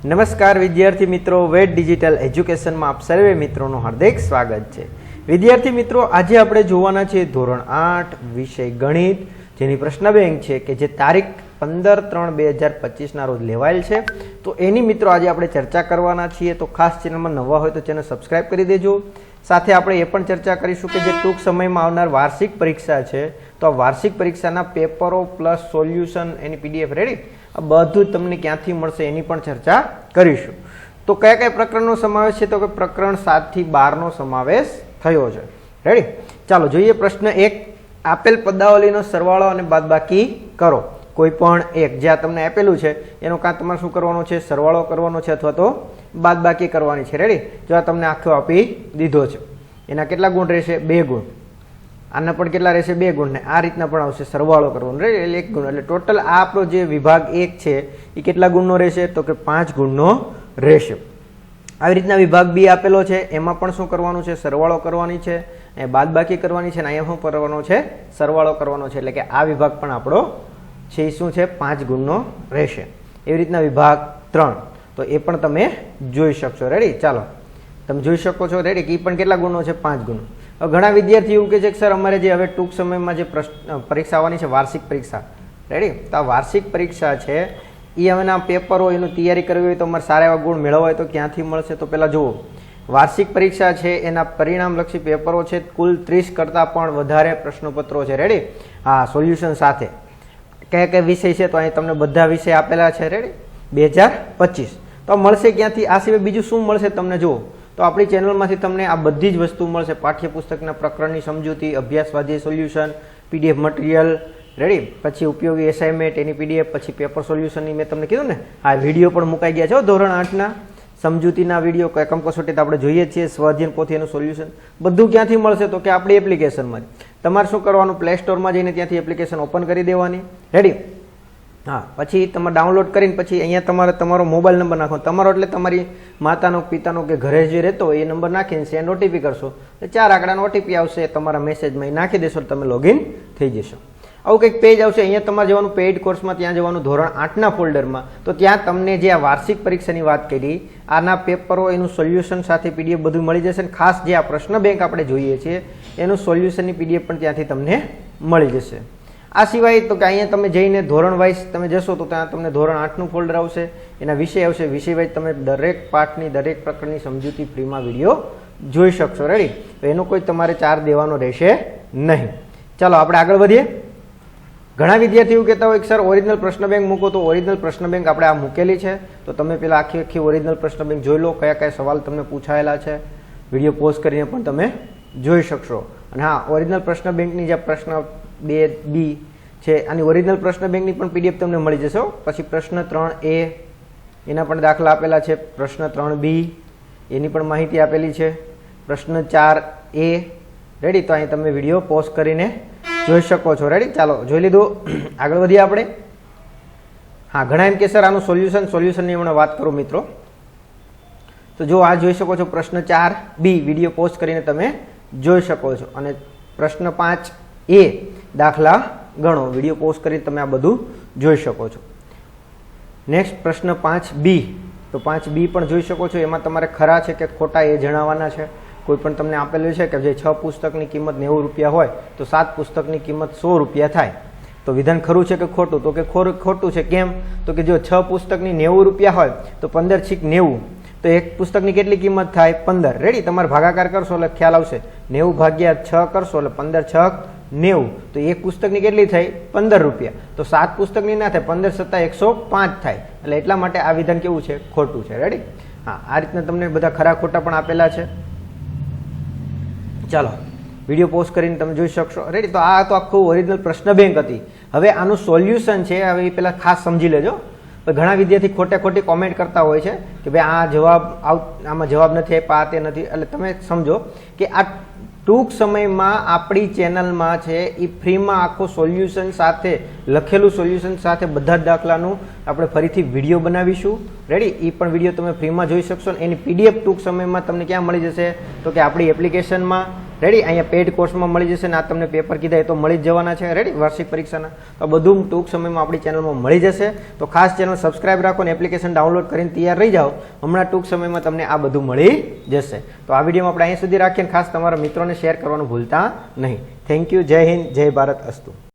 નમસ્કાર વિદ્યાર્થી મિત્રો વેટ ડિજિટલ એજ્યુકેશનમાં આપ સર્વે મિત્રોનું હાર્દિક સ્વાગત છે. વિદ્યાર્થી મિત્રો, આજે આપણે જોવાના છે ધોરણ આઠ, વિષય ગણિત, જેની પ્રશ્ન બેંક છે કે જે તારીખ પંદર ત્રણ બે હજાર પચીસના રોજ લેવાયેલ છે. તો એની મિત્રો, આજે આપણે ચર્ચા કરવાના છીએ. તો ખાસ ચેનલમાં નવા હોય તો ચેનલ સબસ્ક્રાઇબ કરી દેજો. સાથે આપણે એ પણ ચર્ચા કરીશું કે જે ટૂંક સમયમાં આવનાર વાર્ષિક પરીક્ષા છે. તો આ વાર્ષિક પરીક્ષાના પેપરો પ્લસ સોલ્યુશન એની પીડીએફ રેડી? આ બધું તમને ક્યાંથી મળશે એની પણ ચર્ચા કરીશું. તો કયા કયા પ્રકરણનો સમાવેશ છે? તો કે પ્રકરણ સાતથી બારનો સમાવેશ થયો છે. રેડી ચાલો જોઈએ પ્રશ્ન એક. આપેલ પદાવલીનો સરવાળો અને બાદબાકી કરો. કોઈ પણ એક. જ્યાં તમને આપેલું છે, એનો કાં તમારે શું કરવાનું છે? સરવાળો કરવાનો છે અથવા તો બાદબાકી કરવાની છે. રેડી જો આ તમને આખો આપી દીધો છે. એના કેટલા ગુણ રહેશે? બે ગુણ. આના પણ કેટલા રહેશે? બે ગુણ ને આ રીતના પણ આવશે સરવાળો કરવાનો. રહે એટલે એક ગુણ. એટલે ટોટલ આપણો જે વિભાગ એક છે, એ કેટલા ગુણનો રહેશે? તો કે પાંચ ગુણનો રહેશે. આવી રીતના વિભાગ બી આપેલો છે. એમાં પણ શું કરવાનું છે? સરવાળો કરવાની છે. એ બાદબાકી કરવાની છે. અને અહીંયા શું કરવાનો છે? સરવાળો કરવાનો છે. એટલે કે આ વિભાગ પણ આપણો છે, એ શું છે? પાંચ ગુણનો રહેશે. એવી રીતના વિભાગ ત્રણ. તો એ પણ તમે જોઈ શકશો. રેડી ચાલો. તમે જોઈ શકો છો. રેડી કે એ પણ કેટલા ગુણનો છે? પાંચ હવે ઘણા વિદ્યાર્થી એવું કહે છે કે, સર, અમારે જે હવે ટૂંક સમયમાં જે પ્રશ્ન પરીક્ષા આવવાની છે, વાર્ષિક પરીક્ષા. રેડી તો આ વાર્ષિક પરીક્ષા છે એ હવેના પેપરો એનું તૈયારી કરવી હોય તો અમારે સારા એવા ગુણ મેળવવા હોય તો ક્યાંથી મળશે તો પહેલાં જુઓ. વાર્ષિક પરીક્ષા છે, એના પરિણામલક્ષી પેપરો છે, કુલ ત્રીસ કરતાં પણ વધારે પ્રશ્નપત્રો છે. રેડી હા સોલ્યુશન સાથે. કયા કયા વિષય છે તો અહીં તમને બધા વિષય આપેલા છે. રેડી બે હજાર પચીસ. તો મળશે ક્યાંથી? આ સિવાય બીજું શું મળશે તમને જુઓ? તો આપણી ચેનલમાંથી તમને આ બધી જ વસ્તુ મળશે. પાઠ્યપુસ્તકના પ્રકરણની સમજૂતી, અભ્યાસવાદી સોલ્યુશન, પીડીએફ મટીરિયલ, રેડી? પછી ઉપયોગી એસાઇનમેન્ટ એની પીડીએફ, પછી પેપર સોલ્યુશનની મેં તમને કીધું ને, આ વીડિયો પણ મુકાઈ ગયા છે ધોરણ આઠના. સમજૂતીના વીડિયો એકમ કસોટી તો આપણે જોઈએ છીએ સ્વાધ્યન પોથી એનું સોલ્યુશન. બધું ક્યાંથી મળશે તો કે આપણી એપ્લિકેશનમાં તમારે શું કરવાનું? પ્લે સ્ટોરમાં જઈને ત્યાંથી એપ્લિકેશન ઓપન કરી દેવાની. રેડી હા, પછી તમે ડાઉનલોડ કરીને પછી અહીંયા તમારે તમારો મોબાઈલ નંબર નાખો. તમારો એટલે તમારી માતાનો, પિતાનો કે ઘરે જે રહેતો એ નંબર નાખીને સેન્ડ ઓટીપી કરશો. એટલે ચાર આંકડાનો ઓટીપી આવશે, તમારા મેસેજમાં એ નાખી દેશો તમે લોગિન થઈ જશો. આવું કંઈક પેજ આવશે, અહીંયા તમારે જવાનું પેઇડ કોર્સમાં ત્યાં જવાનું ધોરણ આઠના ફોલ્ડરમાં તો ત્યાં તમને જે આ વાર્ષિક પરીક્ષાની વાત કરી, આના પેપરો એનું સોલ્યુશન સાથે પીડીએફ બધું મળી જશે અને ખાસ જે આ પ્રશ્ન બેંક આપણે જોઈએ છીએ, એનું સોલ્યુશનની પીડીએફ પણ ત્યાંથી તમને મળી જશે. આ સિવાય તો કે અહીંયા તમે જઈને ધોરણ વાઇઝ તમે જશો તો ત્યાં તમને ધોરણ આઠનું ફોલ્ડર આવશે. એના વિષય આવશે. વિષય વાઇઝ તમે દરેક પાઠની, દરેક પ્રકારની સમજૂતી ફ્રીમાં વીડિયો જોઈ શકશો. રેડી તો એનો કોઈ તમારે ચાર્જ દેવાનો રહેશે નહીં. ચાલો આપણે આગળ વધીએ. ઘણા વિદ્યાર્થીઓ કહેતા હોય કે, સર ઓરિજિનલ પ્રશ્ન બેંક મૂકો. તો ઓરિજિનલ પ્રશ્ન બેંક આપણે આ મૂકેલી છે. તો તમે પેલા આખી આખી ઓરિજિનલ પ્રશ્ન બેંક જોઈ લો. કયા કયા સવાલ તમને પૂછાયેલા છે. વીડિયો પોસ્ટ કરીને પણ તમે જોઈ શકશો. અને હા ઓરિજિનલ પ્રશ્ન બેંકની જે પ્રશ્ન બે બી છે. આની ઓરિજિનલ પ્રશ્ન બેંકની પણ પીડીએફ તમને મળી જશે પછી પ્રશ્ન ત્રણ એ, એના પણ દાખલા આપેલા છે. પ્રશ્ન ત્રણ બી, એની પણ માહિતી આપેલી છે. પ્રશ્ન ચાર એ. રેડી તો અહીં તમે વીડિયો પોસ્ટ કરીને જોઈ શકો છો. રેડી ચાલો, જોઈ લીધું. આગળ વધીએ આપણે. હા, ઘણા એમ કે સર, આનું સોલ્યુશન સોલ્યુશનની હમણાં વાત કરું મિત્રો. તો જો આ જોઈ શકો છો, પ્રશ્ન ચાર બી વીડિયો પોસ્ટ કરીને તમે જોઈ શકો છો. અને પ્રશ્ન પાંચ એ. દાખલા ગણો. વીડિયો પોસ્ટ કરી તમે આ બધું જોઈ શકો છો. નેક્સ્ટ પ્રશ્ન પાંચ બી તો પાંચ બી પણ જોઈ શકો છો. એમાં તમારે ખરા છે કે ખોટા એ જણાવવાના છે. કોઈ પણ તમને આપેલું છે કે જે છ પુસ્તકની કિંમત નેવું રૂપિયા હોય, તો સાત પુસ્તકની કિંમત સો રૂપિયા થાય. તો વિધાન ખરું છે કે ખોટું? તો કે ખોટું છે. કેમ? તો કે જો છ પુસ્તકની નેવું રૂપિયા હોય, તો પંદર છીક નેવું. તો એક પુસ્તકની કેટલી કિંમત થાય? પંદર. રેડી તમારે ભાગાકાર કરશો એટલે ખ્યાલ આવશે. નેવું ભાગ્યા છ કરશો એટલે પંદર છ નેવું. તો એક પુસ્તકની કેટલી થઈ? પંદર રૂપિયા. તો સાત પુસ્તકની ના થાય, પંદર સત્તા એકસો પાંચ થાય. એટલે એટલા માટે આ વિધાન કેવું છે? ખોટું છે. રેડી હા, આ રીતના તમને બધા ખરા ખોટા પણ આપેલા છે. ચાલો, વીડિયો પોસ્ટ કરીને તમે જોઈ શકશો. રેડી તો આ તો આખું ઓરિજિનલ પ્રશ્ન બેંક હતી. હવે આનું સોલ્યુશન છે, હવે એ પહેલાં ખાસ સમજી લેજો. ઘણા વિદ્યાર્થી ખોટે ખોટી કોમેન્ટ કરતા હોય છે કે ભાઈ આ જવાબ આવ આમાં જવાબ નથી આપ્યા તે નથી. એટલે તમે સમજો કે આ ટૂંક સમયમાં આપણી ચેનલમાં છે એ ફ્રીમાં આખો સોલ્યુશન સાથે, લખેલું સોલ્યુશન સાથે બધા જ દાખલાનું આપણે ફરીથી વીડિયો બનાવીશું. રેડી એ પણ વીડિયો તમે ફ્રીમાં જોઈ શકશો એની પીડીએફ ટૂંક સમયમાં તમને ક્યાં મળી જશે? તો કે આપણી એપ્લિકેશનમાં રેડી અહીંયા પેડ કોર્સમાં મળી જશે ને આ તમને પેપર કીધા એ તો મળી જ જવાના છે. રેડી વાર્ષિક પરીક્ષાના. તો બધું ટૂંક સમયમાં આપણી ચેનલમાં મળી જશે. તો ખાસ ચેનલ સબસ્ક્રાઇબ રાખો ને એપ્લિકેશન ડાઉનલોડ કરીને તૈયાર રહી જાઓ. હમણાં ટૂંક સમયમાં તમને આ બધું મળી જશે. તો આ વિડીયોમાં આપણે અહીં સુધી રાખીએ અને ખાસ તમારા મિત્રોને શેર કરવાનું ભૂલતા નહીં. થેન્ક યુ જય હિન્દ. જય ભારત. અસ્તુ.